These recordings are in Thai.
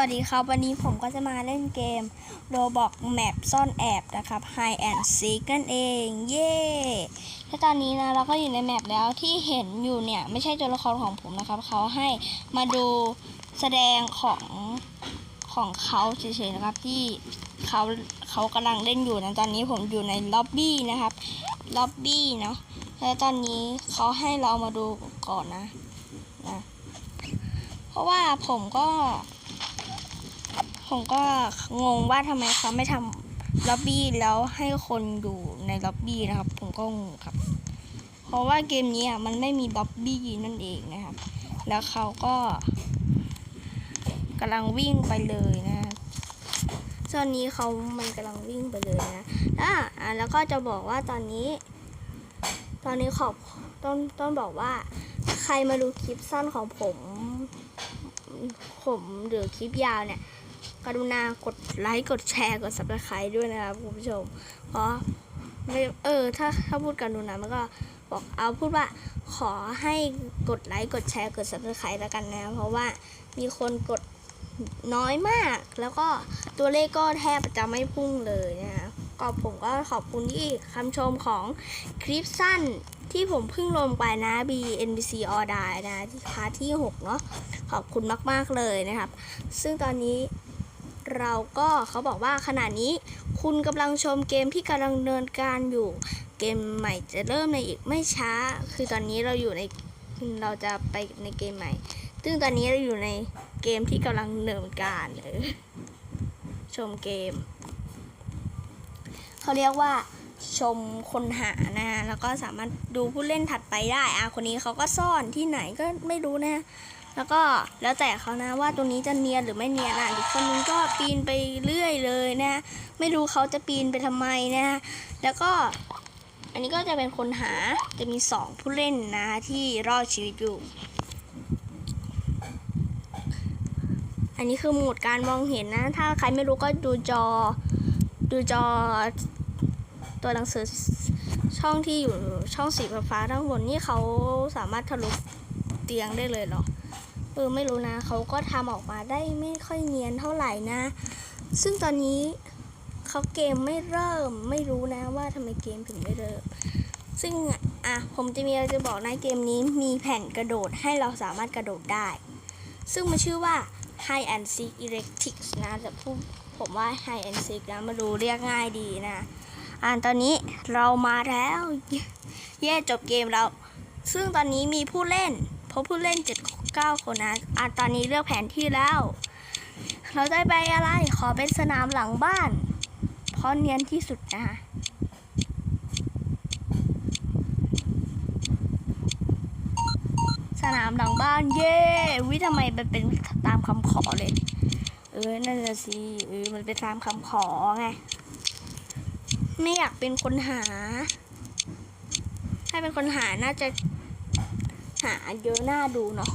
วัสดีครับ วันนี้ผมก็จะมาเล่นเกม Roblox Map ซ่อนแอบนะครับ Hide and Seek นั่นเอง เย้และตอนนี้นะเราก็อยู่ในแมปแล้วที่เห็นอยู่เนี่ย ไม่ใช่ตัวละครของผมนะครับ เขาให้มาดูแสดงของของเขาเฉยๆนะครับที่เขาเขากำลังเล่นอยู่นะตอนนี้ผมอยู่ในล็อบบี้นะครับล็อบบี้เนาะแล้วตอนนี้เขาให้เรามาดูก่อนนะนะ เพราะว่าผมก็ ผมก็งงว่าทำไมเขาไม่ทำล็อบบี้แล้วให้คนอยู่ในล็อบบี้นะครับ ผมก็งงครับ เพราะว่าเกมนี้อะมันไม่มีล็อบบี้นั่นเองนะครับ แล้วเขาก็กำลังวิ่งไปเลยนะตอนนี้เขามันกำลังวิ่งไปเลยนะอะอะแล้วก็จะบอกว่าตอนนี้ ตอนนี้ขอบต้องต้องบอกว่า ใครมาดูคลิปสั้นของผม ผมหรือคลิปยาวเนี่ย กรุณากดไลค์กดแชร์กด subscribe ด้วยนะครับคุณผู้ชมเพราะไม่เออถ้าถ้าพูดกรุณามันก็บอกเอาพูดว่าขอให้กดไลค์กดแชร์กด subscribe แล้วกันนะเพราะว่ามีคนกดน้อยมาก แล้วก็ตัวเลขก็แทบจะไม่พุ่งเลยนะก็ผมก็ขอบคุณที่คำชมของคลิปสั้นที่ผมเพิ่งลงไปนะ B NBC All Die นะที่พาร์ทที่ 6 เนาะขอบคุณมาก ๆ เลยนะครับ ซึ่งตอนนี้ เราก็เขาบอกว่าขณะนี้คุณกำลังชมเกมที่กำลังดำเนินการอยู่ เกมใหม่จะเริ่มในอีกไม่ช้า คือตอนนี้เราอยู่ในเราจะไปในเกมใหม่ ซึ่งตอนนี้เราอยู่ในเกมที่กำลังดำเนินการเออชมเกม เขาเรียกว่าชมคนหานะ แล้วก็สามารถดูผู้เล่นถัดไปได้อะคนนี้เขาก็ซ่อนที่ไหนก็ไม่รู้นะ แล้วก็แล้วแต่เขานะว่าตรงนี้จะเนียนหรือไม่เนียนอะอีกคนนึงก็ปีนไปเรื่อยเลยนะ ไม่รู้เขาจะปีนไปทำไมนะ แล้วก็อันนี้ก็จะเป็นคนหาจะมีสองผู้เล่นนะที่รอดชีวิตอยู่ อันนี้คือโหมดการมองเห็นนะ ถ้าใครไม่รู้ก็ดูจอ ดูจอตัวหนังสือช่องที่อยู่ช่องสีฟ้าๆทั้งบนนี่เขาสามารถทะลุเตียงได้เลยเหรอ ออไม่รู้นะเขาก็ทำออกมาได้ไม่ค่อยเนียนเท่าไหร่นะ ซึ่งตอนนี้เขาเกมไม่เริ่มไม่รู้นะว่าทำไมเกมถึงไม่เริ่ม ซึ่งอะผมจะมีอะไรจะบอกนะเกมนี้มีแผ่นกระโดดให้เราสามารถกระโดดได้ ซึ่งมันชื่อว่า High and Seek Electrics นะแต่ผู้ผมว่า High and Seek นะมาดูเรียกง่ายดีนะ อ่านตอนนี้เรามาแล้ว เย่จบเกมแล้วซึ่งตอนนี้มีผู้เล่นเพราะผู้เล่น 7 9 คนนะอะตอนนี้เลือกแผนที่แล้ว เราได้ไปอะไร ขอเป็นสนามหลังบ้าน เพราะเนียนที่สุดนะคะสนามหลังบ้านเย่วิทำไมมันเป็นตามคำขอเลย เออนั่นน่ะสิเออมันเป็นตามคำขอไง ไม่อยากเป็นคนหา ถ้าเป็นคนหาน่าจะ หาเยอะหน้าดูเนาะ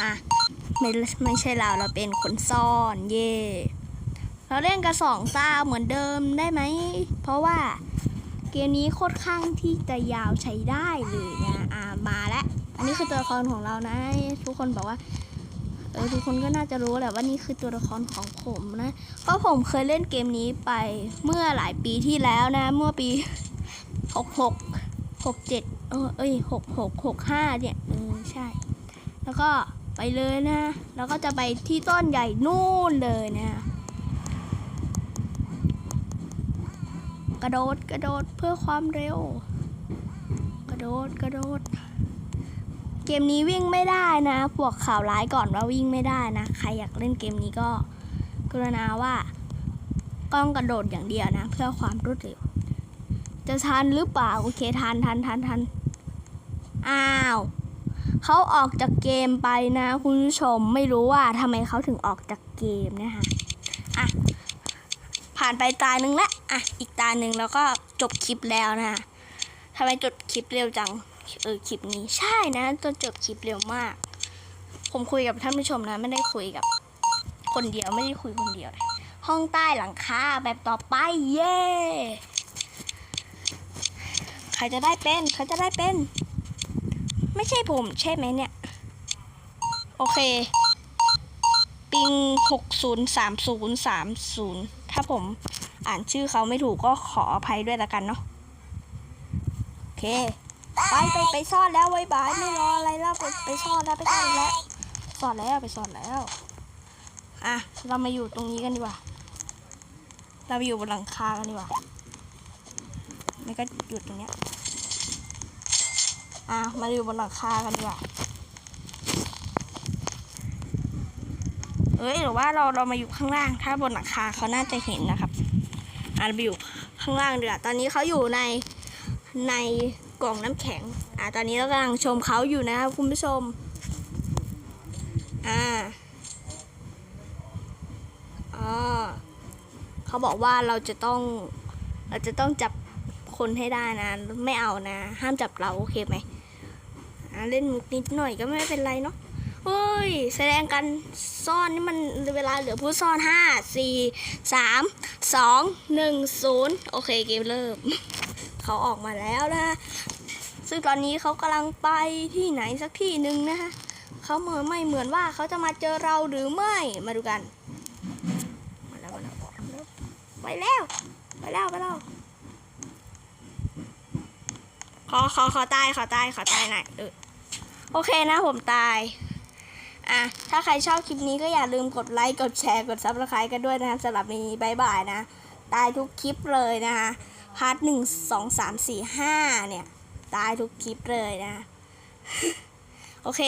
อะไม่ไม่ใช่เราเราเป็นคนซ่อนเย่เราเล่นกระสองตาเหมือนเดิมได้ไหม เพราะว่าเกมนี้โคตรข้างที่จะยาวใช้ได้เลยนะอ่ามาแล้วอันนี้คือตัวละครของเรานะ ทุกคนบอกว่าเออทุกคนก็น่าจะรู้แหละว่านี่คือตัวละครของผมนะเพราะผมเคยเล่นเกมนี้ไปเมื่อหลายปีที่แล้วนะ เมื่อปีหกหกหก เออเอ้ยหกหกหกห้าเนี่ยเออใช่ แล้วก็ไปเลยนะ แล้วก็จะไปที่ต้นใหญ่นู่นเลยนะ กระโดดกระโดดเพื่อความเร็ว กระโดดกระโดด เกมนี้วิ่งไม่ได้นะพวกข่าวร้ายก่อนว่าวิ่งไม่ได้นะ ใครอยากเล่นเกมนี้ก็กรุณาว่าต้องกระโดดอย่างเดียวนะ เพื่อความรวดเร็ว จะทันหรือเปล่า โอเคทันทันทันทัน อ้าวเขาออกจากเกมไปนะ คุณผู้ชมไม่รู้ว่าทำไมเขาถึงออกจากเกมนะคะอะผ่านไปตาหนึ่งแล้วอะอีกตาหนึ่งแล้วก็จบคลิปแล้วนะทำไมจบคลิปเร็วจังเออคลิปนี้ใช่นะจนจบคลิปเร็วมาก ผมคุยกับท่านผู้ชมนะ ไม่ได้คุยกับ คนเดียวไม่ได้คุยคนเดียว ห้องใต้หลังคาแบบต่อไปเย้ใครจะได้เป็นใครจะได้เป็น ไม่ใช่ผมใช่ไหมเนี่ย โอเค ปิงหกศูนย์สามศูนย์สามศูนย์ถ้าผมอ่านชื่อเขาไม่ถูกก็ขออภัยด้วยละกันเนาะโอเค ไปไปไปซ่อนแล้วไว้บายไม่รออะไรแล้วไปไปซ่อนแล้วไปซ่อนแล้วซ่อนแล้วไปซ่อนแล้ว อะ เรามาอยู่ตรงนี้กันดีกว่า เราไปอยู่บนหลังคากันดีกว่าไม่ก็หยุดตรงเนี้ย อะ มาอยู่บนหลังคากันดีกว่าเอ้ยหรือว่าเราเรามาอยู่ข้างล่าง ถ้าบนหลังคาเขาน่าจะเห็นนะครับอะไปอยู่ข้างล่างดีกว่าตอนนี้เขาอยู่ในในกล่องน้ำแข็ง อะตอนนี้เรากำลังชมเขาอยู่นะครับคุณผู้ชม อ่าอ๋อเขาบอกว่าเราจะต้องเราจะต้องจับคนให้ได้นะ ไม่เอานะ ห้ามจับเราโอเคไหม เล่นมุกนิดหน่อยก็ไม่เป็นไรเนาะเฮ้ย แสดงกันซ่อนนี่มันเวลาเหลือผู้ซ่อนห้าสี่สามสองหนึ่งศูนย์โอเคเกมเริ่ม เขาออกมาแล้วนะซึ่งตอนนี้เขากำลังไปที่ไหนสักที่หนึ่งนะคะเขาเหมือนไม่เหมือนว่าเขาจะมาเจอเราหรือไม่มาดูกันมาแล้วมาแล้วไปแล้วไปแล้วไปแล้วขอขอขอตายขอตายขอตายหน่อยเออ โอเคนะผมตาย อะ ถ้าใครชอบคลิปนี้ก็อย่าลืมกดไลค์ กดแชร์ กดซับสไครต์กันด้วยนะคะสำหรับนี้บายบายนะ ตายทุกคลิปเลยนะคะ พาร์ทหนึ่งสองสามสี่ห้าเนี่ย ตายทุกคลิปเลยนะ โอเค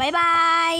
บายบาย